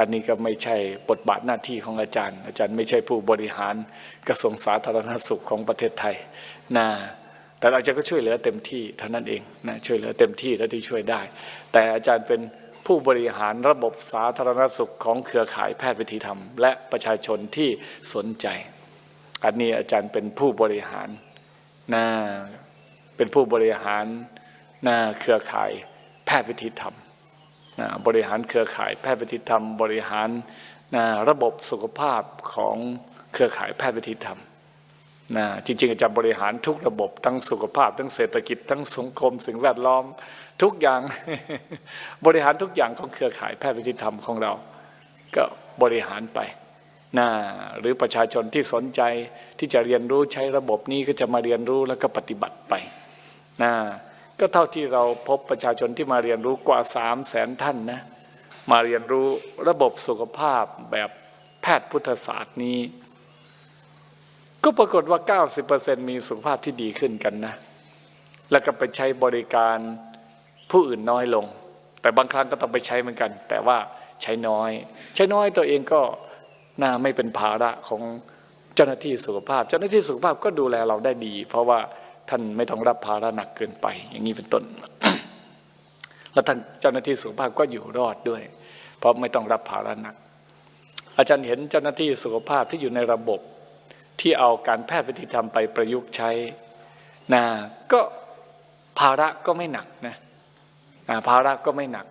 อันนี้ก็ไม่ใช่บทบาทหน้าที่ของอาจารย์ อาจารย์ไม่ใช่ผู้บริหารกระทรวงสาธารณสุขของประเทศไทยนะแต่อาจารย์ก็ช่วยเหลือเต็มที่เท่านั้นเองนะช่วยเหลือเต็มที่เท่าที่ช่วยได้ แต่อาจารย์เป็นผู้บริหารระบบสาธารณสุขของเครือข่ายแพทย์วิถีธรรม และประชาชนที่สนใจ อันนี้อาจารย์เป็นผู้บริหารนะเป็นผู้บริหารนะเครือข่ายแพทย์วิถีธรรม บริหารเครือข่ายแพทย์วิถีธรรม บริหารนะระบบสุขภาพของเครือข่ายแพทย์วิถีธรรมนะจริงๆอาจารย์บริหารทุกระบบทั้งสุขภาพ ทั้งเศรษฐกิจ ทั้งสังคม สิ่งแวดล้อมทุกอย่างบริหารทุกอย่างของเครือข่ายแพทย์วิถีธรรมของเรา ก็บริหารไปนะหรือประชาชนที่สนใจที่จะเรียนรู้ใช้ระบบนี้ก็จะมาเรียนรู้แล้วก็ปฏิบัติไปนะ ก็เท่าที่เราพบประชาชนที่มาเรียนรู้กว่าสามแสนท่านนะมาเรียนรู้ระบบสุขภาพแบบแพทย์พุทธศาสตร์นี้ ก็ปรากฏว่า 90%มีสุขภาพที่ดีขึ้นกันนะ แล้วก็ไปใช้บริการผู้อื่นน้อยลง แต่บางครั้งก็ต้องไปใช้เหมือนกัน แต่ว่าใช้น้อย ใช้น้อยตัวเองก็น่าไม่เป็นภาระของเจ้าหน้าที่สุขภาพ เจ้าหน้าที่สุขภาพก็ดูแลเราได้ดี เพราะว่า ท่านไม่ต้องรับภาระหนักเกินไป อย่างนี้เป็นต้น แล้วท่านเจ้าหน้าที่สุขภาพก็อยู่รอดด้วย เพราะไม่ต้องรับภาระหนัก อาจารย์เห็นเจ้าหน้าที่สุขภาพที่อยู่ในระบบที่เอาการแพทย์วิธีธรรมไปประยุกต์ใช้นะก็ภาระก็ไม่หนักนะนะภาระก็ไม่หนัก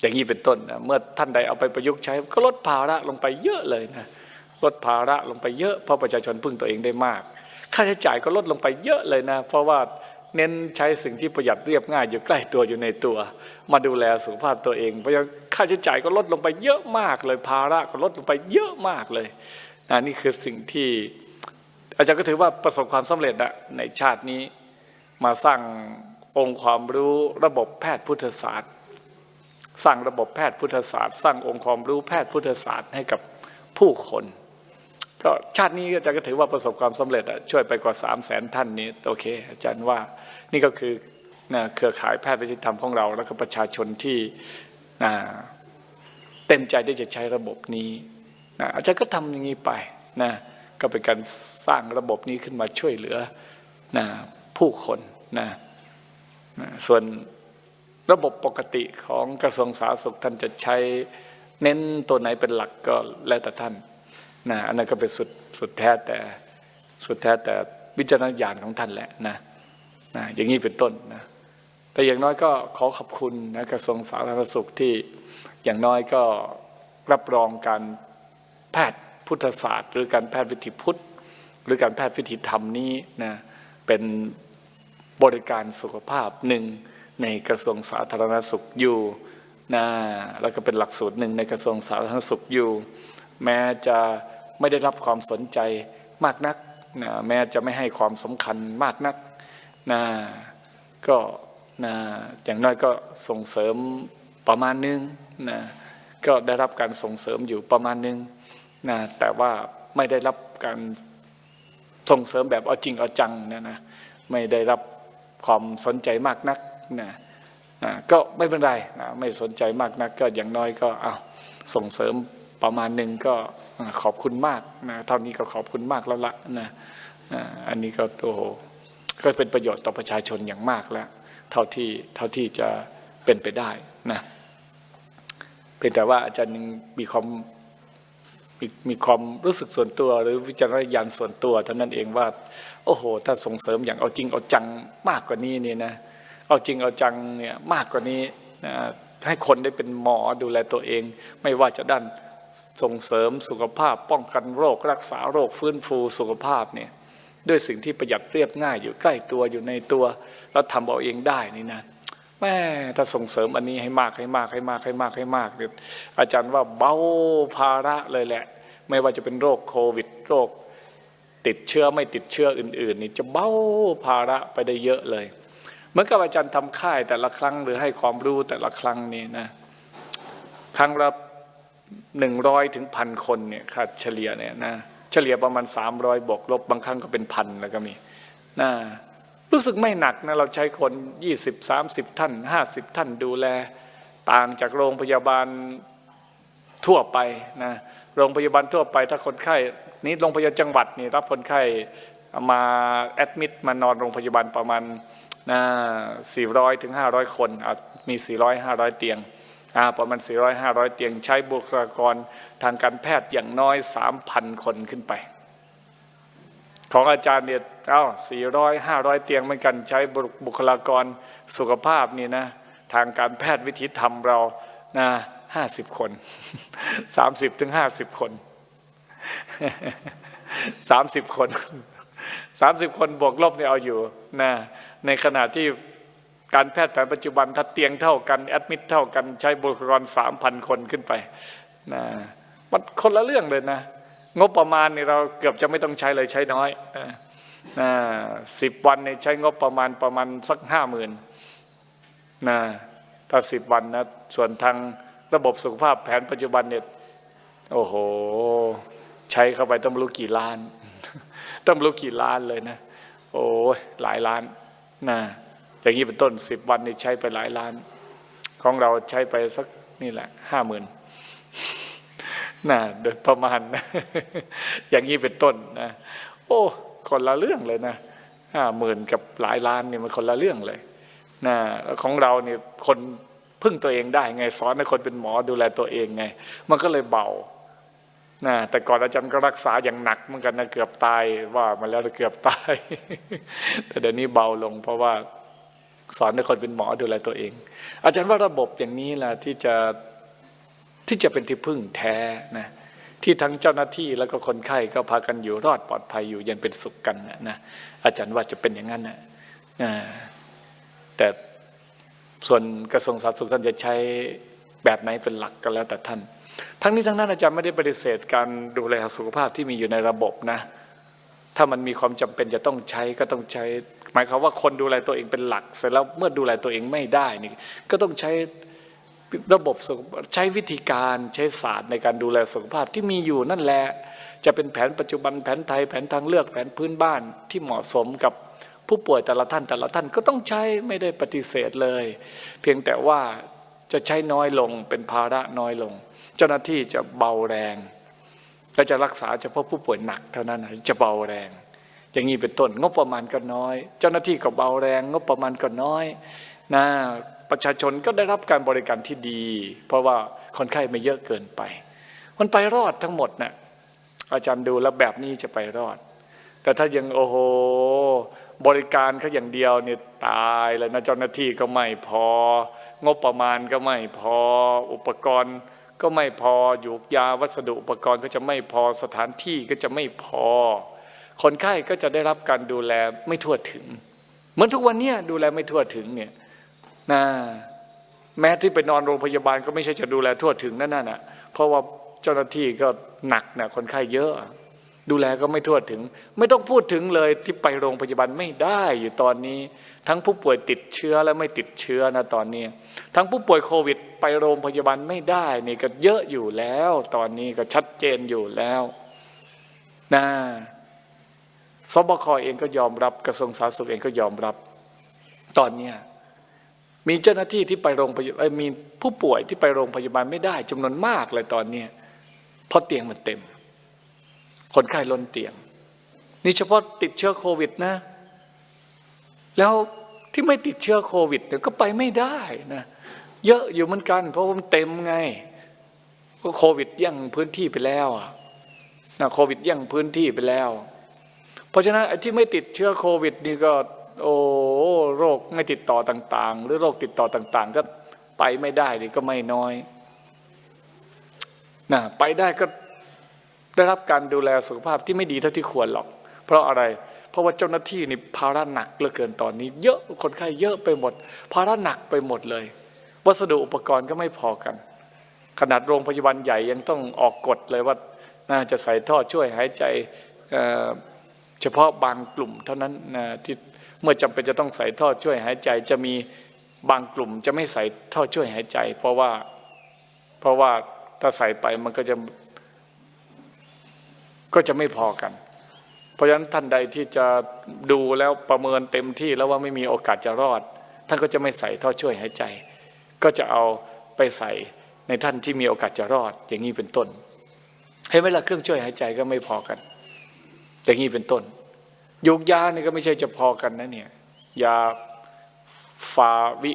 อย่างนี้เป็นต้นนะเมื่อท่านใดเอาไปประยุกต์ใช้ ก็ลดภาระลงไปเยอะเลยนะลดภาระลงไปเยอะเพราะประชาชนพึ่งตัวเองได้มาก ค่าใช้จ่ายก็ลดลงไปเยอะเลยนะ เพราะว่าเน้นใช้สิ่งที่ประหยัดเรียบง่ายอยู่ใกล้ตัวอยู่ในตัว มาดูแลสุขภาพตัวเอง เพราะฉะนั้นค่าใช้จ่ายก็ลดลงไปเยอะมากเลยภาระก็ลดลงไปเยอะมากเลยนะนี่คือสิ่งที่อาจารย์ก็ถือว่าประสบความสำเร็จอะในชาตินี้มาสร้างองค์ความรู้ระบบแพทย์พุทธศาสตร์ สร้างระบบแพทย์พุทธศาสตร์ สร้างองค์ความรู้แพทย์พุทธศาสตร์ให้กับผู้คน ก็ชาตินี้อาจารย์ก็ถือว่าประสบความสำเร็จอะช่วยไปกว่า3 0 0แสนท่านนี้โอเค อาจารย์ว่านี่ก็คือนะเครือข่ายแพทย์วิทยธรรมของเรา แล้วก็ประชาชนที่นะเต็มใจที่จะใช้ระบบนี้นะอาจารย์ก็ทำอย่างนี้ไปนะก็เป็นการสร้างระบบนี้ขึ้นมาช่วยเหลือนะผู้คนนะนะส่วนระบบปกติของกระทรวงสาธารณสุขท่านจะใช้เน้นตัวไหนเป็นหลักก็แล้วแต่ท่าน นะอันนั้นก็เป็นสุดสุดแท้แต่สุดแท้แต่วิจารณญาณของท่านแหละนะนะอย่างนี้เป็นต้นนะแต่อย่างน้อยก็ขอขอบคุณนะกระทรวงสาธารณสุขที่อย่างน้อยก็รับรองการแพทย์พุทธศาสตร์ หรือการแพทย์วิถีพุทธ หรือการแพทย์วิถีธรรมนี้นะเป็นบริการสุขภาพหนึ่งในกระทรวงสาธารณสุขอยู่นะแล้วก็เป็นหลักสูตรหนึ่งในกระทรวงสาธารณสุขอยู่ แม้จะ ไม่ได้รับความสนใจมากนักนะแม้จะไม่ให้ความสำคัญมากนักนะก็นะอย่างน้อยก็ส่งเสริมประมาณนึงนะก็ได้รับการส่งเสริมอยู่ประมาณนึงนะแต่ว่าไม่ได้รับการส่งเสริมแบบเอาจริงเอาจังนะนะไม่ได้รับความสนใจมากนักนะนะก็ไม่เป็นไรนะไม่สนใจมากนักก็อย่างน้อยก็เอาส่งเสริมประมาณหนึ่งก็ ขอบคุณมากนะเท่านี้ก็ขอบคุณมากแล้วละนะอันนี้ก็โอ้โหก็เป็นประโยชน์ต่อประชาชนอย่างมากแล้ว เท่าที่เท่าที่จะเป็นไปได้นะเพียงแต่ว่าอาจารย์ยังมีความมีมีความรู้สึกส่วนตัว หรือวิจารณญาณส่วนตัวเท่านั้นเองว่า โอ้โห ถ้าส่งเสริมอย่างเอาจริงเอาจังมากกว่านี้เนี่ยนะเอาจริงเอาจังเนี่ยมากกว่านี้นะให้คนได้เป็นหมอดูแลตัวเอง ไม่ว่าจะด้าน ส่งเสริมสุขภาพป้องกันโรค รักษาโรคฟื้นฟูสุขภาพเนี่ยด้วยสิ่งที่ประหยัดเรียบง่ายอยู่ใกล้ตัวอยู่ในตัวแล้วทำเอาเองได้นี่นะแม่ถ้าส่งเสริมอันนี้ให้มากให้มากให้มากให้มากให้มากเนี่ยอาจารย์ว่าเบาภาระเลยแหละ ไม่ว่าจะเป็นโรคโควิด โรค ติดเชื้อไม่ติดเชื้ออื่น ๆ นี่จะเบาภาระไปได้เยอะเลยเหมือนกับอาจารย์ทำค่ายแต่ละครั้งหรือให้ความรู้แต่ละครั้งนี่นะครั้งละ หนึ่งร้อยถึงพันคนเนี่ยค่าเฉลี่ยเนี่ยนะเฉลี่ยประมาณสามร้อยบวกลบบางครั้งก็เป็นพันแล้วก็มีนะรู้สึกไม่หนักนะเราใช้คนยี่สิบสามสิบท่านห้าสิบท่านดูแล ต่างจากโรงพยาบาลทั่วไปนะโรงพยาบาลทั่วไป ถ้าคนไข้นี้โรงพยาบาลจังหวัดนี่รับคนไข้มาแอดมิดมานอนโรงพยาบาลประมาณนะ400ถึง500 คนอาจมี 400 500 เตียง ประมาณ 400 500 เตียงใช้บุคลากรทางการแพทย์อย่างน้อย 3,000 คนขึ้นไป ของอาจารย์เนี่ยเอ้า400 500 เตียงเหมือนกันใช้บุคลากรสุขภาพนี่นะทางการแพทย์วิธีธรรมเรานะห้าสิบคนสามสิบถึงห้าสิบคนสามสิบคนสามสิบคนบวกลบเนี่ยเอาอยู่นะในขณะที่ การแพทย์แผนปัจจุบันถ้าเตียงเท่ากันแอดมิดเท่ากันใช้บุคลากรสามพันคนขึ้นไปนะมันคนละเรื่องเลยนะ งบประมาณนี่เราเกือบจะไม่ต้องใช้เลยใช้น้อยนะสิบวันเนี่ยใช้งบประมาณประมาณสักห้าหมื่นนะถ้าสิบวันนะส่วนทางระบบสุขภาพแผนปัจจุบันเนี่ยโอ้โห ใช้เข้าไปต้องรู้กี่ล้าน ต้องรู้กี่ล้านเลยนะ โอ้ยหลายล้านนะ อย่างนี้เป็นต้นสิบวันนี่ใช้ไปหลายล้าน ของเราใช้ไปสักนี่แหละห้าหมื่นนะโดยประมาณนะอย่างนี้เป็นต้นนะโอ้คนละเรื่องเลยนะห้าหมื่นกับหลายล้านนี่มันคนละเรื่องเลยนะของเราเนี่ยคนพึ่งตัวเองได้ไงสอนให้คนเป็นหมอดูแลตัวเองไง มันก็เลยเบานะแต่ก่อนอาจารย์ก็รักษาอย่างหนักเหมือนกันนะเกือบตายว่ามาแล้วเกือบตาย แต่เดี๋ยวนี้เบาลงเพราะว่า สอนให้คนเป็นหมอดูแลตัวเอง อาจารย์ว่าระบบอย่างนี้แหละที่จะที่จะเป็นที่พึ่งแท้นะที่ทั้งเจ้าหน้าที่แล้วก็คนไข้ก็พากันอยู่รอดปลอดภัยอยู่ยันเป็นสุขกันนะอาจารย์ว่าจะเป็นอย่างนั้นนะแต่ส่วนกระทรวงสาธารณสุขท่านจะใช้แบบไหนเป็นหลักก็แล้วแต่ท่าน ทั้งนี้ทั้งนั้นอาจารย์ไม่ได้ปฏิเสธการดูแลสุขภาพที่มีอยู่ในระบบนะ ถ้ามันมีความจำเป็นจะต้องใช้ก็ต้องใช้หมายความว่าคนดูแลตัวเองเป็นหลัก เสร็จแล้วเมื่อดูแลตัวเองไม่ได้นี่ก็ต้องใช้ระบบใช้วิธีการใช้ศาสตร์ในการดูแลสุขภาพที่มีอยู่นั่นแหละจะเป็นแผนปัจจุบันแผนไทยแผนทางเลือกแผนพื้นบ้านที่เหมาะสมกับผู้ป่วยแต่ละท่านแต่ละท่านก็ต้องใช้ไม่ได้ปฏิเสธเลย เพียงแต่ว่าจะใช้น้อยลงเป็นภาระน้อยลง เจ้าหน้าที่จะเบาแรงและจะรักษาเฉพาะผู้ป่วยหนักเท่านั้นจะเบาแรง อย่างนี้เป็นต้นงบประมาณก็น้อย เจ้าหน้าที่ก็เบาแรง งบประมาณก็น้อยนะประชาชนก็ได้รับการบริการที่ดี เพราะว่าคนไข้ไม่เยอะเกินไป มันไปรอดทั้งหมดนะ่ะอาจารย์ดูแล้วแบบนี้จะไปรอด แต่ถ้ายังโอ้โหบริการเขาอย่างเดียวเนี่ยตายเลยนะเจ้าหน้าที่ก็ไม่พอ งบประมาณก็ไม่พออุปกรณ์ก็ไม่พออยู่ยาวัสดุอุปกรณ์ก็จะไม่พอสถานที่ก็จะไม่พอ คนไข้ก็จะได้รับการดูแลไม่ทั่วถึง เหมือนทุกวันนี้ดูแลไม่ทั่วถึงเนี่ยนะแม้ที่ไปนอนโรงพยาบาลก็ไม่ใช่จะดูแลทั่วถึงนั่นน่ะ เพราะว่าเจ้าหน้าที่ก็หนักนะคนไข้เยอะ ดูแลก็ไม่ทั่วถึง ไม่ต้องพูดถึงเลยที่ไปโรงพยาบาลไม่ได้อยู่ตอนนี้ ทั้งผู้ป่วยติดเชื้อและไม่ติดเชื้อนะตอนนี้ ทั้งผู้ป่วยโควิด ไปโรงพยาบาลไม่ได้นี่ก็เยอะอยู่แล้ว ตอนนี้ก็ชัดเจนอยู่แล้วนะ สบคเองก็ยอมรับกระทรวงสาธารณสุขเองก็ยอมรับ ตอนเนี้มีเจ้าหน้าที่ที่ไปโรงพยาบาลมีผู้ป่วยที่ไปโรงพยาบาลไม่ได้จำนวนมากเลยตอนนี้เพราะเตียงมันเต็ม คนไข้ล้นเตียง นี่เฉพาะติดเชื้อโควิดนะ แล้วที่ไม่ติดเชื้อโควิดเนี่ยก็ไปไม่ได้นะเยอะอยู่เหมือนกัน เพราะมันเต็มไงก็โควิดย่งพื้นที่ไปแล้วอะนะโควิดย่งพื้นที่ไปแล้ว เพราะฉะนั้นไอ้ที่ไม่ติดเชื้อโควิดนี่ก็โอ้โรคไม่ติดต่อต่าง ๆ หรือโรคติดต่อต่าง ๆ ก็ไปไม่ได้นี่ก็ไม่น้อยนะไปได้ก็ได้รับการดูแลสุขภาพที่ไม่ดีเท่าที่ควรหรอก เพราะอะไร เพราะว่าเจ้าหน้าที่นี่ภาระหนักเหลือเกินตอนนี้ เยอะคนไข้เยอะไปหมด ภาระหนักไปหมดเลย วัสดุอุปกรณ์ก็ไม่พอกัน ขนาดโรงพยาบาลใหญ่ยังต้องออกกฎเลยว่าน่าจะใส่ท่อช่วยหายใจ เฉพาะบางกลุ่มเท่านั้นนะที่เมื่อจำเป็นจะต้องใส่ท่อช่วยหายใจ จะมีบางกลุ่มจะไม่ใส่ท่อช่วยหายใจ เพราะว่าเพราะว่าถ้าใส่ไปมันก็จะก็จะไม่พอกัน เพราะฉะนั้นท่านใดที่จะดูแล้วประเมินเต็มที่แล้วว่าไม่มีโอกาสจะรอด ท่านก็จะไม่ใส่ท่อช่วยหายใจ ก็จะเอาไปใส่ในท่านที่มีโอกาสจะรอดอย่างนี้เป็นต้นให้เวลาเครื่องช่วยหายใจก็ไม่พอกัน อย่างนี้เป็นต้นยูกยานี่ก็ไม่ใช่จะพอกันนะเนี่ยยาฟาวิ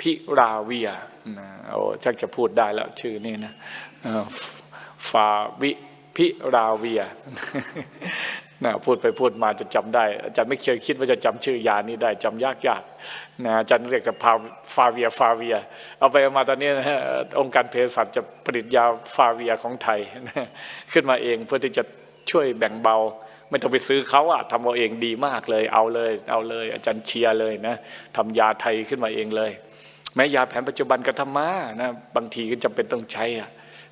พิราเวียนะโอ้ชักจะพูดได้แล้วชื่อนี่นะฟาวิพิราเวียนะพูดไปพูดมาจะจำได้อาจารย์ไม่เคยคิดว่าจะจำชื่อยานี้ได้จำยากยากนะอาจารย์เรียกแต่พาฟาเวียฟาเวีย เอาไปเอามาตอนนี้นะฮะองค์การเภสัชจะผลิตยาฟาเวียของไทยนะขึ้นมาเองเพื่อที่จะช่วยแบ่งเบา ไม่ต้องไปซื้อเขาอะทำเอาเองดีมากเลย เอาเลย เอาเลย อาจารย์เชียร์เลยนะทำยาไทยขึ้นมาเองเลย แม้ยาแผนปัจจุบันก็ทำมานะบางทีก็จำเป็นต้องใช้อะ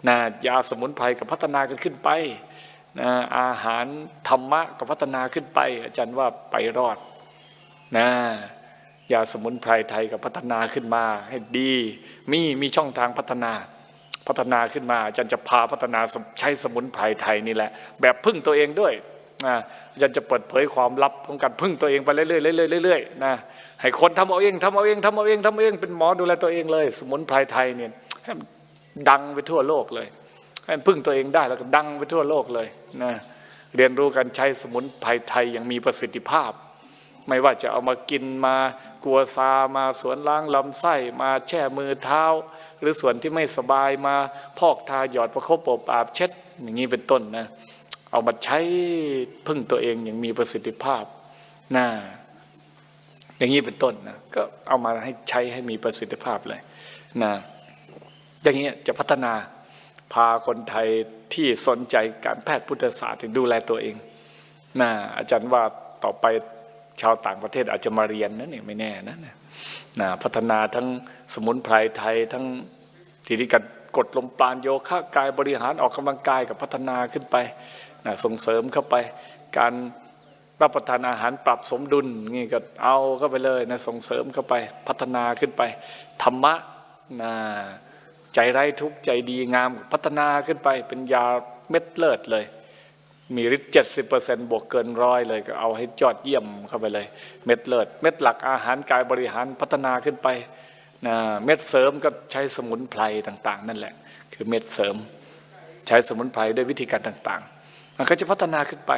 นะยาสมุนไพรก็พัฒนากันขึ้นไปนะอาหารธรรมะก็พัฒนาขึ้นไป อาจารย์ว่าไปรอดนะยาสมุนไพรไทยก็พัฒนาขึ้นมาให้ดี มีมีช่องทางพัฒนาพัฒนาขึ้นมาอาจารย์จะพาพัฒนาใช้สมุนไพรไทยนี่แหละ แบบพึ่งตัวเองด้วย นะอาจารย์จะเปิดเผยความลับของการพึ่งตัวเองไปเรื่อยๆเรื่อยๆเรื่อยๆนะให้คนทำเอาเองทำเอาเองทำเอาเองทำเอาเองเป็นหมอดูแลตัวเองเลย สมุนไพรไทยเนี่ยให้มันดังไปทั่วโลกเลยให้มันพึ่งตัวเองได้แล้วก็ดังไปทั่วโลกเลยนะเรียนรู้การใช้สมุนไพรไทยอย่างมีประสิทธิภาพ ไม่ว่าจะเอามากินมากัวซามาสวนล้างลำไส้มาแช่มือเท้า หรือส่วนที่ไม่สบายมาพอกทาหยอดประคบอบอาบเช็ด อย่างนี้เป็นต้นนะ เอามาใช้พึ่งตัวเองอย่างมีประสิทธิภาพนะอย่างนี้เป็นต้นนะก็เอามาให้ใช้ให้มีประสิทธิภาพเลยนะอย่างนี้จะพัฒนาพาคนไทยที่สนใจการแพทย์พุทธศาสตร์ดูแลตัวเองนะอาจารย์ว่าต่อไปชาวต่างประเทศอาจจะมาเรียนนะเนี่ยไม่แน่นะนะนะพัฒนาทั้งสมุนไพรไทยทั้งทีนี้การกดลมปราณโยคะกายบริหารออกกำลังกายกับพัฒนาขึ้นไป นะส่งเสริมเข้าไปการรับประทานอาหารปรับสมดุลนี่ก็เอาเข้าไปเลยนะส่งเสริมเข้าไปพัฒนาขึ้นไป ธรรมะนะใจไร้ทุกข์ใจดีงามพัฒนาขึ้นไปเป็นยาเม็ดเลิศเลย มีฤทธิ์เจ็ดสิบเปอร์เซ็นต์บวกเกินร้อยเลยก็เอาให้ยอดเยี่ยมเข้าไปเลย เม็ดเลิศเม็ดหลักอาหารกายบริหารพัฒนาขึ้นไปนะเม็ดเสริมก็ใช้สมุนไพรต่าง ๆ นั่นแหละ คือเม็ดเสริม ใช้สมุนไพรด้วยวิธีการต่างๆ มันก็จะพัฒนาขึ้นไป